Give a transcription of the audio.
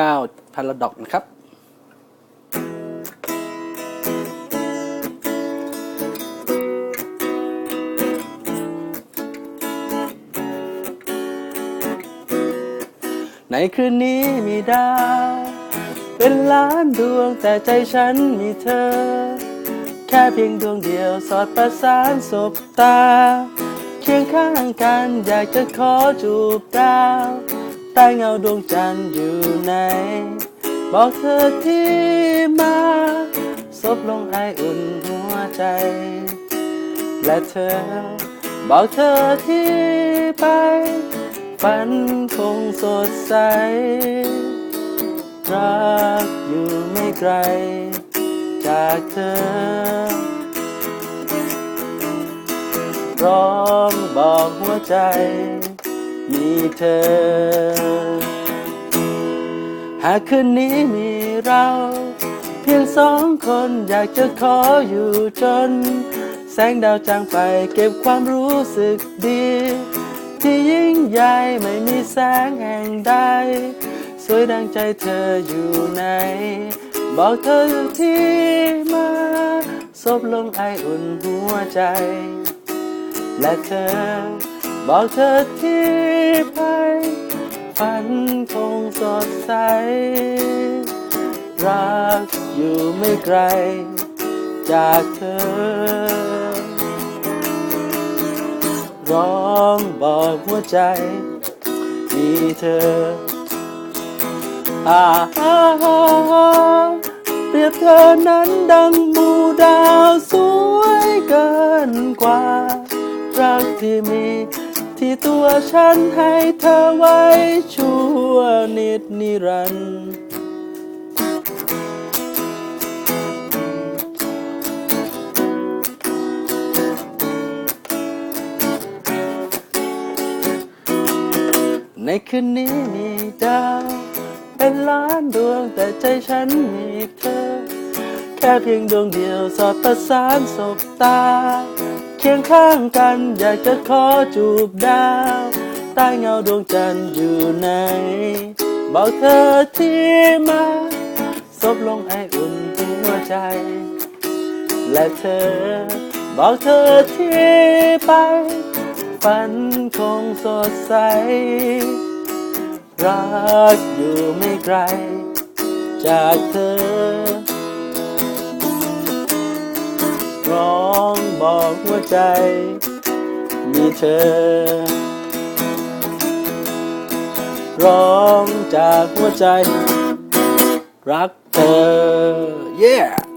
ดาวพาราดอกนะครับในคืนนี้มีดาว เป็นล้านดวงแต่ใจฉันมีเธอ แค่เพียงดวงเดียวสอดประสานสบตา เคียงข้างกันอยากจะขอจูบดาว ใต้เงาดวงจันทร์อยู่ไหน บอกเธอที่มาซบลงไออุ่นหัวใจ และเธอ บอกเธอที่ไป ฝันคงสดใส รักอยู่ไม่ไกล จากเธอ ร้องบอกหัวใจ มีเธอ หากคืนนี้มีเรา เพียงสองคนอยากจะขออยู่จน แสงดาวจางไปเก็บความรู้สึกดี ที่ยิ่งใหญ่ไม่มีแสงแห่งใด สวยดังใจเธออยู่ไหน บอกเธออยู่ที่มาซบลงไออุ่นหัวใจ และเธอ บอกเธอที่ไปฝันคง สดใส รักอยู่ไม่ไกล จากเธอ ร้องบอกหัวใจ มีเธออาเปรียบเธอนั้นดังหมู่ดาวสวยเกินกว่า รักที่มี ที่ตัวฉันให้เธอไว้ชั่วนิดนิรันดร์ในคืนนี้มีดาวเป็นล้านดวงแต่ใจฉันมีเธอ แค่เพียงดวงเดียวสอดประสานสบตา เคียงข้างกัน อยากจะขอจูบดาว ใต้เงาดวงจันทร์อยู่ไหนบอกเธอที่มาซบลงไออุ่นหัวใจ และเธอ บอกเธอที่ไป ฝันคงสดใส รักอยู่ไม่ไกล จากเธอ หัวใจ มีเธอ ร้องจากหัวใจ รักเธอ yeah